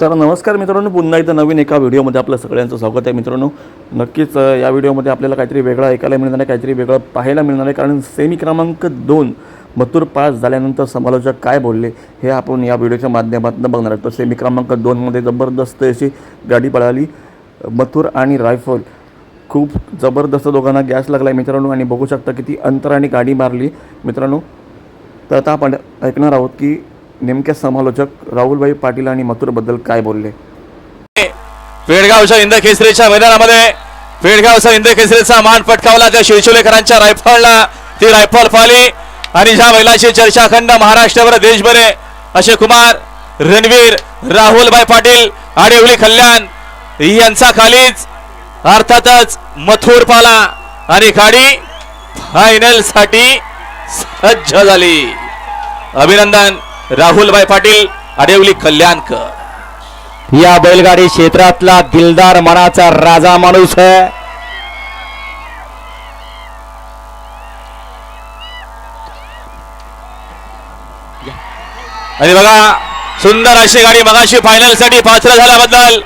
तर नमस्कार मित्रांनो पुन्हा एकदा नवीन एका व्हिडिओमध्ये आपलं सगळ्यांचं स्वागत आहे मित्रांनो. नक्कीच या व्हिडिओमध्ये आपल्याला काहीतरी वेगळं ऐकायला मिळणार आहे काहीतरी वेगळं पाहायला मिळणार आहे कारण सेमी क्रमांक दोन मथुर पास झाल्यानंतर समालोचक काय बोलले हे आपण या व्हिडिओच्या माध्यमातून बघणार आहोत. तर सेमी क्रमांक दोनमध्ये जबरदस्त अशी गाडी पळाली मथुर आणि रायफल. खूप जबरदस्त दोघांना गॅस लागला आहे मित्रांनो आणि बघू शकता किती अंतराने गाडी मारली मित्रांनो. तर आता आपण ऐकणार आहोत की नेमक्या समालोचक राहुलभाई पाटील आणि मथुरबद्दल काय बोलले? पेडगावच्या इंद केसरीच्या मैदानामध्ये पेडगावचा इंद केसरीचा मान पटकावला त्या शिरचोलेकरांच्या रायफलला. ती रायफल पाहिली आणि ज्या महिलांची चर्चा खंड महाराष्ट्रभर देशभर असे कुमार रणवीर राहुलभाई पाटील आडिवली कल्याण यांचा खालीच अर्थातच मथुर पाला आणि गाडी फायनलसाठी सज्ज झाली. अभिनंदन. राहुलभाई पाटील आडिवली कल्याणकर. या बैलगाडी क्षेत्रातला दिलदार मनाचा राजा माणूस है. आणि बघा सुंदर अशी गाडी मगाशी फायनलसाठी पात्र झाल्याबद्दल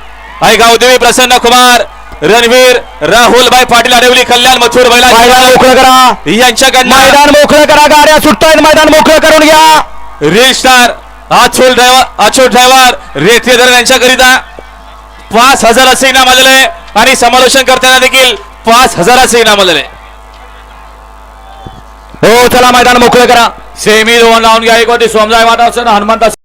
आई गावदेवी प्रसन्न कुमार रणवीर राहुलभाई पाटील आडवली कल्याण मथुर मैदान बैला मोकळं करा. यांच्याकडनं मैदान मोकळं करा गाड्या सुटतायत मैदान मोकळं करून घ्या. रेड स्टार आछोल ड्रायव्हर आछोल ड्रायव्हर रेतीधर यांच्याकरिता पाच हजाराचे इनाम आलेलं आहे. आणि समालोचन करताना देखील पाच हजाराचे इनाम आलेलं आहे. हो चला मैदान मोकळे करा. सेमी दोन लावून घ्या एक होती सोमजाय वाटा हनुमंत